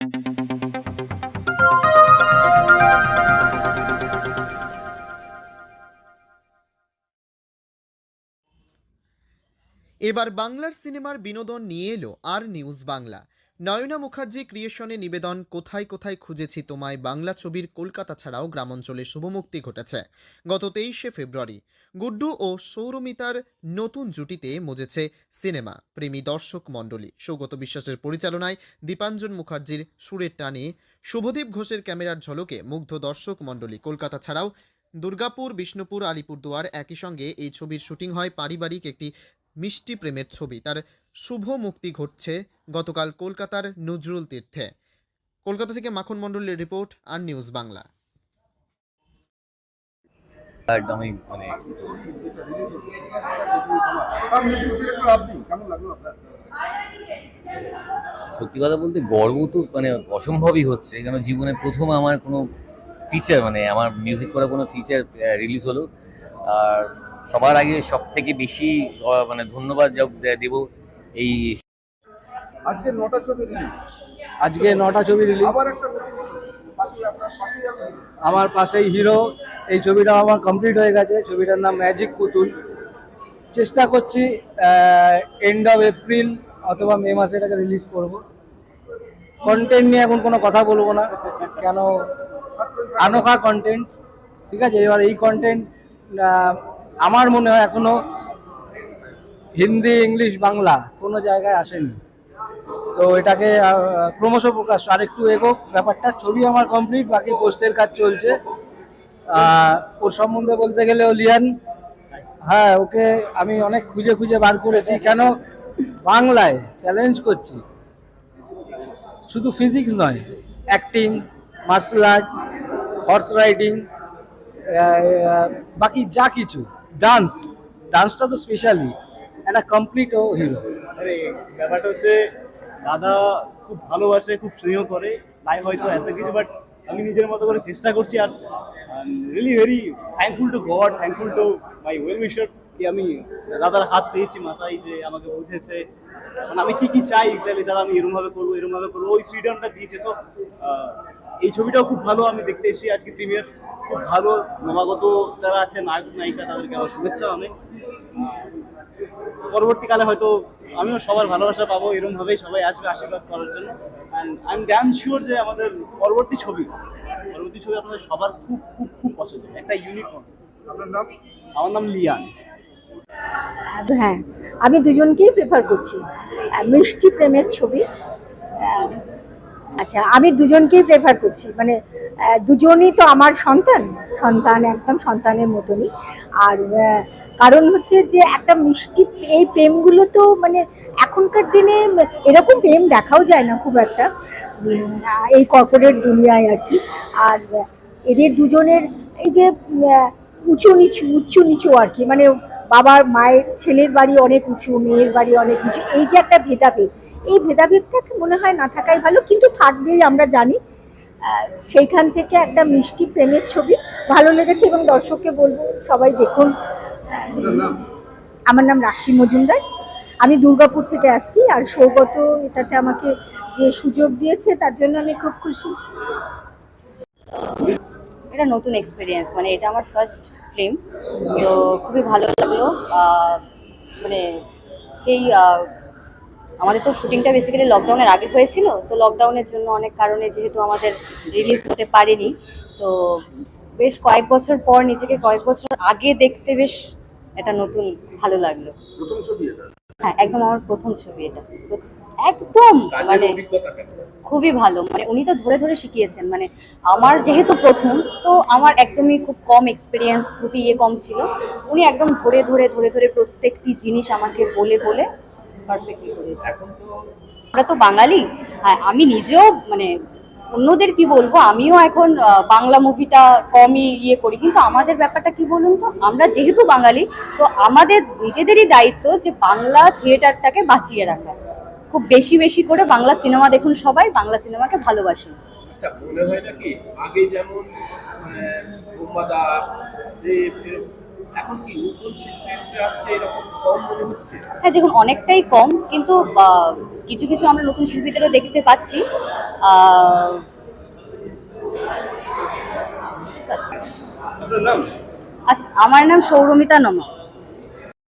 এবার বাংলার সিনেমার বিনোদন নিয়ে এলো আর নিউজ বাংলা। নয়না মুখার্জি ক্রিয়েশনে নিবেদন, কোথায় কোথায় খুঁজেছি তোমায়, বাংলা ছবির কলকাতা ছাড়াও গ্রামাঞ্চলে শুভমুক্তি ঘটেছে, গত তেইশে ফেব্রুয়ারি। গুড্ডু ও সৌরমিতার নতুন জুটিতে মজেছে সিনেমা, প্রেমী দর্শক মণ্ডলী। সৌগত বিশ্বাসের পরিচালনায় দীপাঞ্জন মুখার্জির সুরের টানে শুভদীপ ঘোষের ক্যামেরার ঝলকে মুগ্ধ দর্শক মণ্ডলী। কলকাতা ছাড়াও দুর্গাপুর, বিষ্ণুপুর, আলিপুরদুয়ার একই সঙ্গে এই ছবির শুটিং হয় পারিবারিক একটি মিষ্টি প্রেমের ছবি। তার শুভ মুক্তি ঘটছে গতকাল কলকাতার নজরুল তীর্থে। কলকাতা থেকে মাখন মণ্ডলের রিপোর্ট আর নিউজ বাংলা। একদমই মানে সত্যি কথা বলতে গর্ব তো মানে অসম্ভবই হচ্ছে কেন জীবনে প্রথম আমার কোনো ফিচার মানে আমার মিউজিক করা কোনো ফিচার রিলিজ হলো। আর সবার আগে সব থেকে বেশি মানে ধন্যবাদ দেব এই আজকে নটা ছবি রিলিজ আজকে নটা ছবি রিলিজ আবার একটা আমার পাশেই হিরো এই ছবিটা আমার কমপ্লিট হয়ে গেছে। ছবিটার নাম ম্যাজিক পুতুল। চেষ্টা করছি এন্ড অফ এপ্রিল অথবা মে মাসে এটাকে রিলিজ করব। কন্টেন্ট নিয়ে এখন কোনো কথা বলব না। কেন? আনোখা কন্টেন্ট ঠিক আছে? এবার এই কন্টেন্ট আমার মনে হয় এখনও হিন্দি ইংলিশ বাংলা কোনো জায়গায় আসেনি। তো এটাকে ক্রমশ প্রকাশ। আরেকটু এগোক, ব্যাপারটা, ছবি আমার কমপ্লিট বাকি পোস্টের কাজ চলছে। ওর সম্বন্ধে বলতে গেলে লিয়ান হ্যাঁ ওকে আমি অনেক খুঁজে খুঁজে বার করেছি। কেন? বাংলায় চ্যালেঞ্জ করছি। শুধু ফিজিক্স নয় acting martial art horse riding বাকি যা কিছু ডান্স ডান্সটা তো স্পেশালি একটা কমপ্লিট ও হিরো ব্যাপারটা হচ্ছে দাদা খুব ভালোবাসে, খুব স্নেহ করে। তাই হয়তো এত কিছু বাট আমি নিজের মতো করে চেষ্টা করছি আর really very thankful to God thankful to my well wishers কি আমি দাদার হাত পেয়েছি মাথায় যে আমাকে বুঝেছে। মানে আমি কি কি চাই এক্স্যাক্টলি দাদা আমি এরকম ভাবে করব এরকম ভাবে করব, ওই ফ্রিডমটা দিয়েছে। সো এই ছবিটাও খুব ভালো, আমি দেখতে এসেছি আজকে প্রিমিয়ার খুব ভালো, নবাগত যারা আছে, নায়ক, নায়িকা, তাদেরকে আমার শুভেচ্ছা অনেক পরবর্তীকালে হয়তো আমিও সবার ভালোবাসা পাবো এরকম ভাবেই সবাই আসবে আশীর্বাদ করার জন্য। And I am damn sure যে আমাদের পরবর্তী ছবি পরবর্তী ছবি আপনাদের সবার খুব খুব খুব পছন্দ একটা ইউনিক কনসেপ্ট আপনার নাম? আমার নাম লিয়ান। হ্যাঁ আমি দুজনকেই প্রেফার করছি। মিষ্টি প্রেমের ছবি। আচ্ছা আমি দুজনকেই প্রেফার করছি। মানে দুজনই তো আমার সন্তান। সন্তান একদম সন্তানের মতনই। আর কারণ হচ্ছে যে একটা মিষ্টি এই প্রেমগুলো তো মানে এখনকার দিনে এরকম প্রেম দেখাও যায় না খুব একটা। এই কর্পোরেট দুনিয়ায় আর কি। আর, এদের দুজনের এই যে উঁচু নিচু উঁচু নিচু আর কি। মানে বাবার মায়ের ছেলের বাড়ি অনেক উঁচু মেয়ের বাড়ি অনেক উঁচু এই যে একটা ভেদাভেদ এই ভেদাভেদটাকে মনে হয় না থাকাই ভালো কিন্তু থাকবেই আমরা জানি। সেইখান থেকে একটা মিষ্টি প্রেমের ছবি ভালো লেগেছে এবং দর্শককে বলব সবাই দেখুন। আমার নাম রাখি মজুমদার। আমি দুর্গাপুর থেকে আসছি আর সৌগত এটাতে আমাকে যে সুযোগ দিয়েছে তার জন্য আমি খুব খুশি। এটা নতুন এক্সপিরিয়েন্স মানে এটা আমার ফার্স্ট ফিল্ম তো খুবই ভালো লাগল। মানে সেই আমাদের তো শুটিংটা বেসিক্যালি লকডাউনের আগে হয়েছিল তো লকডাউনের জন্য অনেক কারণে যেহেতু আমাদের রিলিজ হতে পারেনি তো বেশ কয়েক বছর পর নিজেকে কয়েক বছর আগে দেখতে বেশ এটা নতুন ভালো লাগল। হ্যাঁ একদম আমার প্রথম ছবি এটা। একদম মানে খুবই ভালো। মানে উনি তো ধরে ধরে শিখিয়েছেন। মানে আমার যেহেতু প্রথম তো আমার একদমই খুব কম এক্সপিরিয়েন্স খুবই ইয়ে কম ছিল। উনি একদম ধরে ধরে ধরে ধরে প্রত্যেকটি জিনিস আমাকে বলে বলে পারফেক্টলি করেছে। আমরা তো বাঙালি। হ্যাঁ আমি নিজেও মানে অন্যদের কি বলব? আমিও এখন বাংলা মুভিটা কমই ইয়ে করি। কিন্তু আমাদের ব্যাপারটা কি বলুন তো? আমরা যেহেতু বাঙালি তো আমাদের নিজেদেরই দায়িত্ব যে বাংলা থিয়েটারটাকে বাঁচিয়ে রাখা। খুব বেশি বেশি করে বাংলা সিনেমা দেখুন সবাই বাংলা সিনেমাকে ভালোবাসুন। আচ্ছা মনে হয় নাকি আগে যেমন বোম্বাদা এখন কি নতুন শিল্পী উঠে আসছে এরকম কম মনে হচ্ছে? হ্যাঁ দেখুন অনেকটাই কম কিন্তু কিছু কিছু আমরা নতুন শিল্পীদেরও দেখতে পাচ্ছি। আচ্ছা আমার নাম সৌরমিতা নমা